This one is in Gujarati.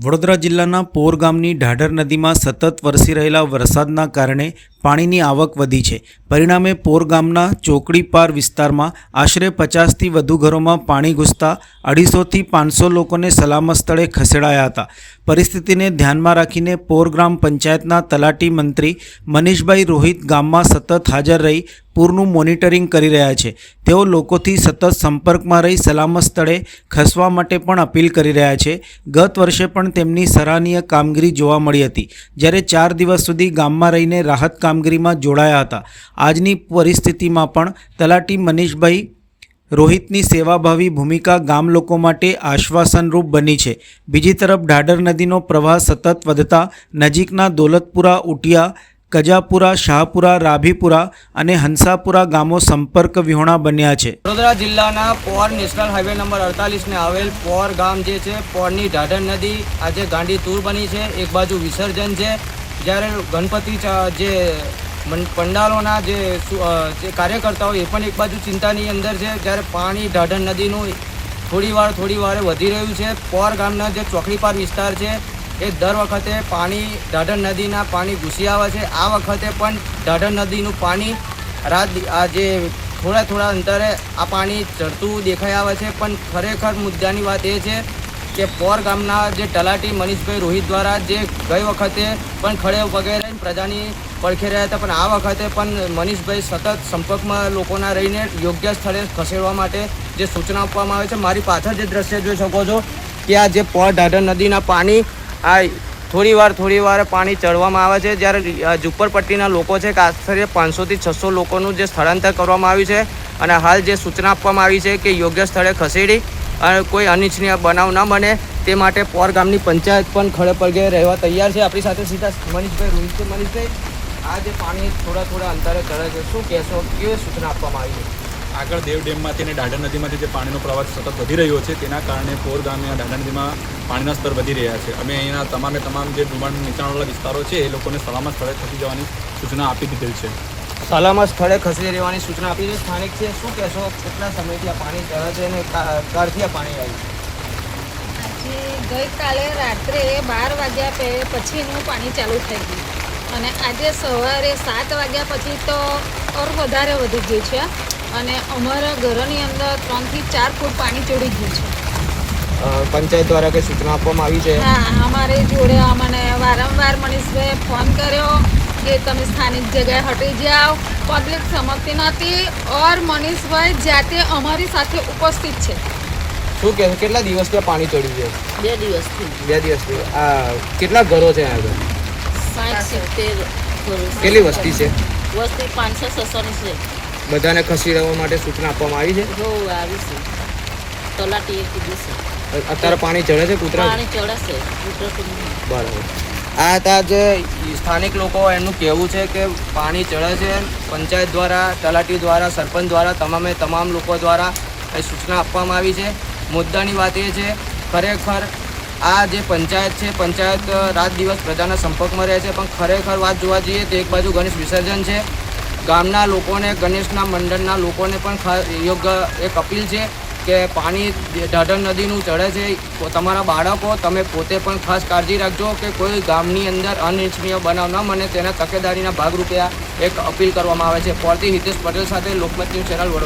વડોદરા જિલ્લાના પોર ગામની ઢાઢર નદીમાં સતત વરસી રહેલા વરસાદના કારણે પાણીની આવક વધી છે. પરિણામે પોર ગામના ચોકડીપાર વિસ્તારમાં આશરે પચાસથી વધુ ઘરોમાં પાણી ઘૂસતા અઢીસોથી પાંચસો લોકોને સલામત સ્થળે ખસેડાયા હતા. પરિસ્થિતિને ધ્યાનમાં રાખીને પોર ગ્રામ પંચાયતના તલાટી મંત્રી મનીષભાઈ રોહિત ગામમાં સતત હાજર રહી પૂરનું મોનિટરિંગ કરી રહ્યા છે. તેઓ લોકોથી સતત સંપર્કમાં રહી સલામત સ્થળે ખસવા માટે પણ અપીલ કરી રહ્યા છે. ગત વર્ષે પણ તેમની સરાહનીય કામગીરી જોવા મળી હતી. જ્યારે ચાર દિવસ સુધી ગામમાં રહીને રાહત કામગીરીમાં જોડાયા હતા. આજની પરિસ્થિતિમાં પણ તલાટી મનીષભાઈ રોહિતની સેવાભાવી ભૂમિકા ગામ લોકો માટે આશ્વાસનરૂપ બની છે. બીજી તરફ ઢાઢર નદીનો પ્રવાહ સતત વધતા નજીકના દોલતપુરા, ઉટિયા, કજાપુરા, શાહપુરા, રાભીપુરા અને હંસાપુરા ગામો સંપર્ક વિહોણા બન્યા છે. વડોદરા જિલ્લાના પોર નેશનલ હાઈવે નંબર અડતાલીસને આવેલ પોર ગામ જે છે, પોરની ઢાઢર નદી આજે ગાંડી તૂર બની છે. એક બાજુ વિસર્જન છે. જ્યારે ગણપતિ જે પંડાલોના જે જે કાર્યકર્તાઓ એ પણ એક બાજુ ચિંતાની અંદર છે. જ્યારે પાણી ઢાઢર નદીનું થોડી વાર થોડી વારે વધી રહ્યું છે. પોર ગામના જે ચોકડીપાર વિસ્તાર છે, એ દર વખતે પાણી ઢાઢર નદીના પાણી ઘૂસી આવે છે. આ વખતે પણ ઢાઢર નદીનું પાણી રાત આ જે થોડા થોડા અંતરે આ પાણી ચડતું દેખાઈ આવે છે. પણ ખરેખર મુદ્દાની વાત એ છે કે પોર ગામના જે તલાટી મનીષભાઈ રોહિત દ્વારા જે ગઈ વખતે પણ ખડે પગે રહીને પ્રજાની પડખે રહ્યા હતા, પણ આ વખતે પણ મનીષભાઈ સતત સંપર્કમાં લોકોના રહીને યોગ્ય સ્થળે ખસેડવા માટે જે સૂચના આપવામાં આવે છે. મારી પાછળ જે દ્રશ્ય જોઈ શકો છો કે આ જે પોર ઢાઢર નદીના પાણી, આ થોડી વાર થોડી વાર પાણી ચડવામાં આવે છે. જ્યારે ઝુંપડપટ્ટીના લોકો છે કે આશરે પાંચસોથી છસો લોકોનું જે સ્થળાંતર કરવામાં આવ્યું છે અને હાલ જે સૂચના આપવામાં આવી છે કે યોગ્ય સ્થળે ખસેડી કોઈ અનિચ્છનીય બનાવ ન બને તે માટે પોર ગામની પંચાયત પણ ખડે પગે રહેવા તૈયાર છે. આપણી સાથે સીધા મનીષભાઈ રોહિત છે મનીષભાઈ. આ જે પાણી થોડા થોડા અંતરે ચડે છે, શું કહેશો? કેવી સૂચના આપવામાં આવી છે? આગળ દેવ ડેમમાંથી અને ઢાઢર નદીમાંથી જે પાણીનો પ્રવાહ સતત વધી રહ્યો છે, તેના કારણે પોર ગામે ઢાઢર નદીમાં પાણીના સ્તર વધી રહ્યા છે. અમે અહીંના તમામે તમામ જે ડુબાણ નીચાણવાળા વિસ્તારો છે, એ લોકોને સલામત સ્થળે ખસી જવાની સૂચના આપી દીધેલ છે. સલામત સ્થળે ખસી રહેવાની સૂચના આપી છે સ્થાનિક છે. શું કહેશો? કેટલા સમયથી આ પાણી ચડે છે અને કા- ક્યારથી આ પાણી આવ્યું? ગઈકાલે રાત્રે બાર વાગ્યા પે પછીનું પાણી ચાલુ થઈ ગયું. અને આજે સવારે સાત વાગ્યા પછી તો ઓર વધારે વધી ગયું છે. અને અમારા ઘરની અંદર ત્રણથી ચાર ફૂટ પાણી ચડી ગયું છે. પંચાયત દ્વારા કે સૂચના આપવામાં આવી છે? હા અમારી જોડે અમને વારંવાર મનીષભાઈએ ફોન કર્યો. કે તમે સ્થાનિક જગ્યાએ હટી જાઓ પબ્લિક સમજતી નથી ઓર મનીષભાઈ જાતે અમારી સાથે ઉપસ્થિત છે. શું કે કેટલા દિવસથી આ પાણી ચડ્યું છે બે દિવસથી. બે દિવસથી. આ કેટલા ઘરો છે આગળ? સાઠ સિત્તેર. કેટલી વસ્તી છે? વસ્તી પાંચસો છસોની છે. બધાને ખસી રહેવા માટે સૂચના આપવામાં આવી છે? હો આવી છે. તલાટીએ કીધું છે. અત્યારે પાણી ચડે છે કૂતરા પાણી ચડે છે. કૂતરા બરાબર. આ હતા જે સ્થાનિક લોકો એમનું કહેવું છે કે પાણી ચડે છે. પંચાયત દ્વારા, તલાટી દ્વારા, સરપંચ દ્વારા, તમામે તમામ લોકો દ્વારા એ સૂચના આપવામાં આવી છે. મુદ્દાની વાત એ છે, ખરેખર આ જે પંચાયત છે, પંચાયત રાત દિવસ પ્રજાના સંપર્કમાં રહે છે, પણ ખરેખર વાત જોવા જઈએ તો એક બાજુ ગણેશ વિસર્જન છે. ગામના લોકોને, ગણેશના મંડળના લોકોને પણ યોગ્ય એક અપીલ છે. કે પાણી ઢાઢર નદીનું ચડે છે તમારા બાળકો, તમે પોતે પણ ખાસ કાળજી રાખજો કે કોઈ ગામની અંદર અનિચ્છનીય બનાવ ન બને. તેના તકેદારીના ભાગરૂપે આ એક અપીલ કરવામાં આવે છે. પોરતી હિતેશ પટેલ સાથે લોકમત ચેનલ વડોદરા.